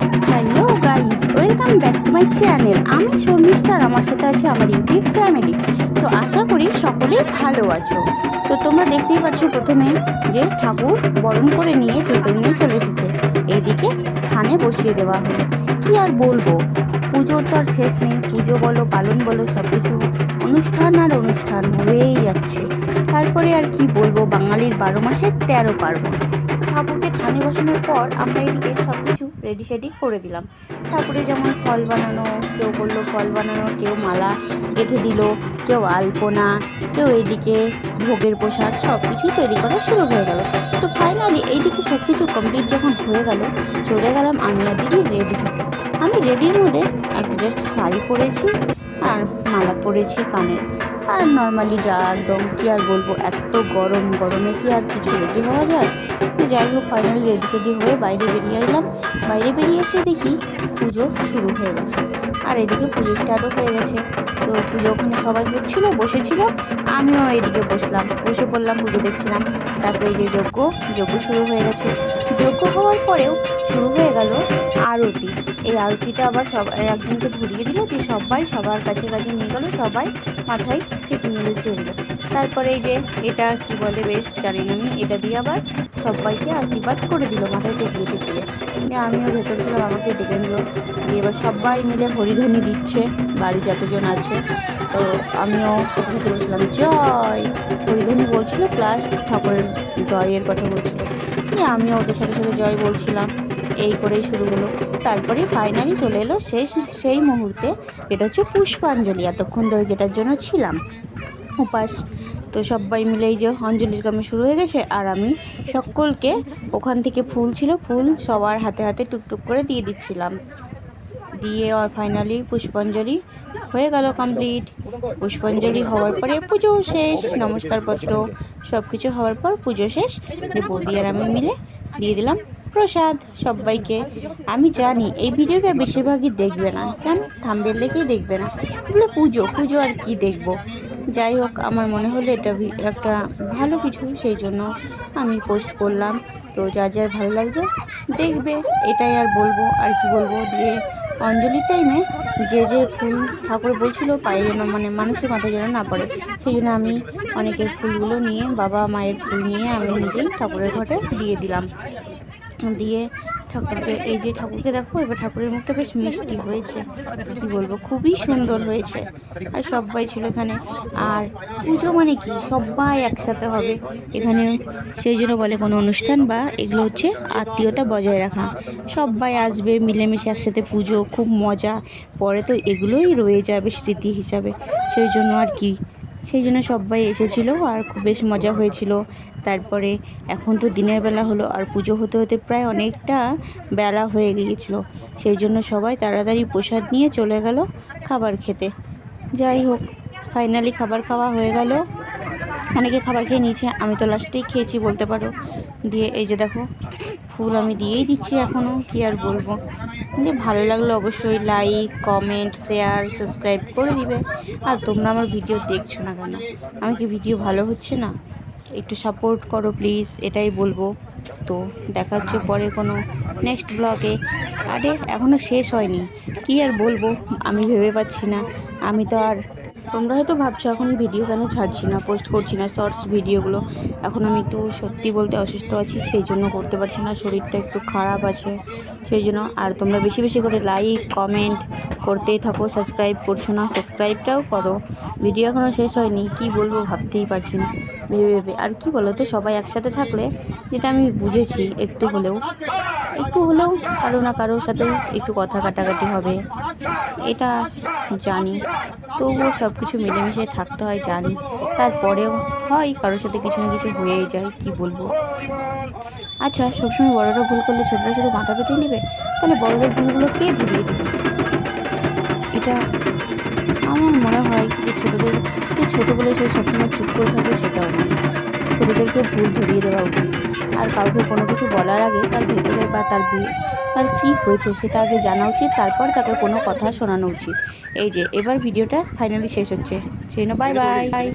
Hello guys welcome back to my channel আমি শর্মিষ্ঠার আমার সাথে আছে আমার ইউটিউব ফ্যামিলি তো আশা করি সকলেই ভালো আছো। তো তোমরা দেখতেই পাচ্ছ প্রথমে যে ঠাকুর বরণ করে নিয়ে ভেতর নিয়ে চলে এসেছে। এইদিকে থানে বসিয়ে দেওয়া হলো কি আর বলব? পুজোর তো আর শেষ নেই। পুজো বলো, পালন বলো সব কিছু অনুষ্ঠান আর অনুষ্ঠান হয়েই যাচ্ছে। তারপরে আর কি বলব, বাঙালির বারো মাসে তেরো পার্বণ। ঠাকুরকে থানে বসানোর পর আমরা এদিকে সব কিছু রেডি সেডি করে দিলাম। ঠাকুরে যেমন ফল বানানো, কেউ বলল ফল বানানো, কেউ মালা গেঁথে দিল, কেউ আলপনা, কেউ এইদিকে ভোগের প্রসাদ সব কিছুই তৈরি করা শুরু হয়ে গেল। তো ফাইনালি এইদিকে সব কিছু কমপ্লিট যখন হয়ে গেল, চলে গেলাম আমি আর দিদি রেডি আমি রেডির মধ্যে একটা জাস্ট শাড়ি পরেছি আর মালা পরেছি কানে আর নর্মালি যা একদম, কি আর বলব, এত গরম গরমে কি আর কিছু রেডি হওয়া যায়? তো যাই হোক ফাইনালি রেডি টেডি হয়ে বাইরে বেরিয়ে এলাম। বাইরে বেরিয়ে এসে দেখি পুজো শুরু হয়ে গেছে। আর এদিকে পুজো স্টার্টও হয়ে গেছে। তো পুজো ওখানে সবাই হচ্ছিল, বসেছিল, আমিও এদিকে বসলাম। বসে পড়লাম, পুজো দেখছিলাম। তারপরে যে যজ্ঞ যজ্ঞ শুরু হয়ে গেছে। যজ্ঞ হওয়ার পরেও শুরু হয়ে গেল আরতি। এই আরতিটা আবার সব একজনকে ধরিয়ে দিল, দিয়ে সবাই সবার কাছে কাছে নিয়ে গেলো, সবাই মাথায় টিপি মেরে ছেড়ে তারপরে এই যে এটা কি বলে বেশ, জানি না আমি, এটা দিয়ে আবার সবাইকে আশীর্বাদ করে দিল মাথায় টেপিয়ে টেপিয়ে দিয়ে। আমিও ভেতর ছিলাম, আমাকে ডেকে নিল। দিয়ে এবার সবাই মিলে হরিধ্বনি দিচ্ছে, বাড়ি যতজন আছে। তো আমিও সাথে সাথে বলছিলাম, জয়! হরিধ্বনি বলছিল প্লাস ঠাকুরের জয়ের কথা বলছিল। আমিও ওদের সাথে সাথে জয় বলছিলাম। এই করেই শুরু হলো। তারপরে ফাইনালি চলে এলো শেষ সেই মুহূর্তে। এটা হচ্ছে পুষ্পাঞ্জলি, এতক্ষণ ধরে যেটার জন্য ছিলাম। উপাস, তো সবাই মিলে এই যে অঞ্জলির কামে শুরু হয়ে গেছে, আর আমি সকলকে ওখান থেকে ফুল ছিল, ফুল সবার হাতে হাতে টুকটুক করে দিয়ে দিচ্ছিলাম। দিয়ে ফাইনালি পুষ্পাঞ্জলি হয়ে গেল কমপ্লিট পুষ্পাঞ্জলি হওয়ার পরে পুজো শেষ, নমস্কারপত্র সব কিছু হওয়ার পর পুজো শেষ। বৌদি আর আমি মিলে দিয়ে দিলাম। প্রসাদ সবাইকে। আমি জানি এই ভিডিওটা বেশিরভাগই দেখবে না, কেন? থাম্বেল দেখেই দেখবে না। এগুলো পুজো পুজো আর কি দেখব? যাই হোক, আমার মনে হলো এটা একটা ভালো কিছু, সেই জন্য আমি পোস্ট করলাম। তো যার যার ভালো লাগবে, দেখবে। এটাই আর বলব, আর কি বলব? দিয়ে অঞ্জলির টাইমে যে যে ফুল ঠাকুর বলছিল, পায়ে যেন মানে মানুষের মাথায় যেন না পড়ে, সেই জন্য আমি অনেকের ফুলগুলো নিয়ে, বাবা মায়ের ফুল নিয়ে আমি নিজেই ঠাকুরের ঘটে দিয়ে দিলাম। দিয়ে ঠাকুরকে, এই যে ঠাকুরকে দেখো, এবার ঠাকুরের মুখটা বেশ মিষ্টি হয়েছে। কি বলব, খুবই সুন্দর হয়েছে। আর সবাই ছিল এখানে। আর পুজো মানে কি? সবাই একসাথে হবে। এখানে সেই জন্য বলে কোনো অনুষ্ঠান বা এগুলো হচ্ছে আত্মীয়তা বজায় রাখা। সবাই আসবে, মিলেমিশে একসাথে পুজো, খুব মজা। পরে তো এগুলোই রয়ে যাবে স্মৃতি হিসাবে। সেই জন্য আর কি সেই জন্য সবাই এসেছিল আর খুব বেশ মজা হয়েছিল। তারপরে এখন তো দিনের বেলা হলো আর পুজো হতে হতে প্রায় অনেকটা বেলা হয়ে গিয়েছিল। সেই জন্য সবাই তাড়াতাড়ি প্রসাদ নিয়ে চলে গেল খাবার খেতে। যাই হোক ফাইনালি খাবার খাওয়া হয়ে গেল। অনেকে খাবার খেয়ে নিয়েছে, আমি তো লাস্টেই খেয়েছি বলতে পারো। দিয়ে এই যে দেখো ফুল আমি দিয়েই দিচ্ছি এখনও কি আর বলব? দিয়ে ভালো লাগল অবশ্যই লাইক কমেন্ট শেয়ার সাবস্ক্রাইব করে দিবে। আর তোমরা আমার ভিডিও দেখছ না কেন? আমি কি ভিডিও ভালো হচ্ছে না? একটু সাপোর্ট করো প্লিজ এটাই বলব। তো দেখা হচ্ছে পরে কোনো নেক্সট ব্লগে আরে এখনও শেষ হয়নি। কি আর বলব? আমি ভেবে পাচ্ছি না। আমি তো আর তোমরা হয়তো ভাবছ, এখন ভিডিও কেন ছাড়ছি না পোস্ট করছি না শর্টস ভিডিওগুলো এখন আমি একটু সত্যি বলতে অসুস্থ আছি, সেই জন্য করতে পারছি না, শরীরটা একটু খারাপ আছে, সেই জন্য। আর তোমরা বেশি বেশি করে লাইক কমেন্ট করতেই থাকো সাবস্ক্রাইব করছ না সাবস্ক্রাইবটাও করো। ভিডিও এখনও শেষ হয়নি, কি বলব ভাবতেই পারছি না, ভেবে ভেবে। আর কি বলো তো সবাই একসাথে থাকলে, যেটা আমি বুঝেছি একটু হলেও একটু হলেও কারও না কারোর সাথে একটু কথা কাটাকাটি হবে, এটা জানি। তবুও সব কিছু মিলেমিশে থাকতে হয়, জানি। তারপরেও হয়, কারোর সাথে কিছু না কিছু হয়েই যায়, কি বলব? আচ্ছা সবসময় বড়রা ভুল করলে ছোটরা শুধু মাথা পেতেই নেবে? তাহলে বড়দের ভুলগুলো কে ধরিয়ে দেবে? এটা আমার মনে হয় যে ছোটোদের, যে ছোটো বলে সে সবসময় চুপ করে থাকবে সেটাও না। ছোটোদেরকে ভুল ধরিয়ে দেওয়া উচিত। আর কাউকে কোনো কিছু বলার আগে তার ভেতরে বা তার তার কি হয়েছে সেটা আগে জানা উচিত তারপর তাকে কোনো কথা শোনানো উচিত। এই যে এবার ভিডিওটা ফাইনালি শেষ হচ্ছে। সেই বাই বাই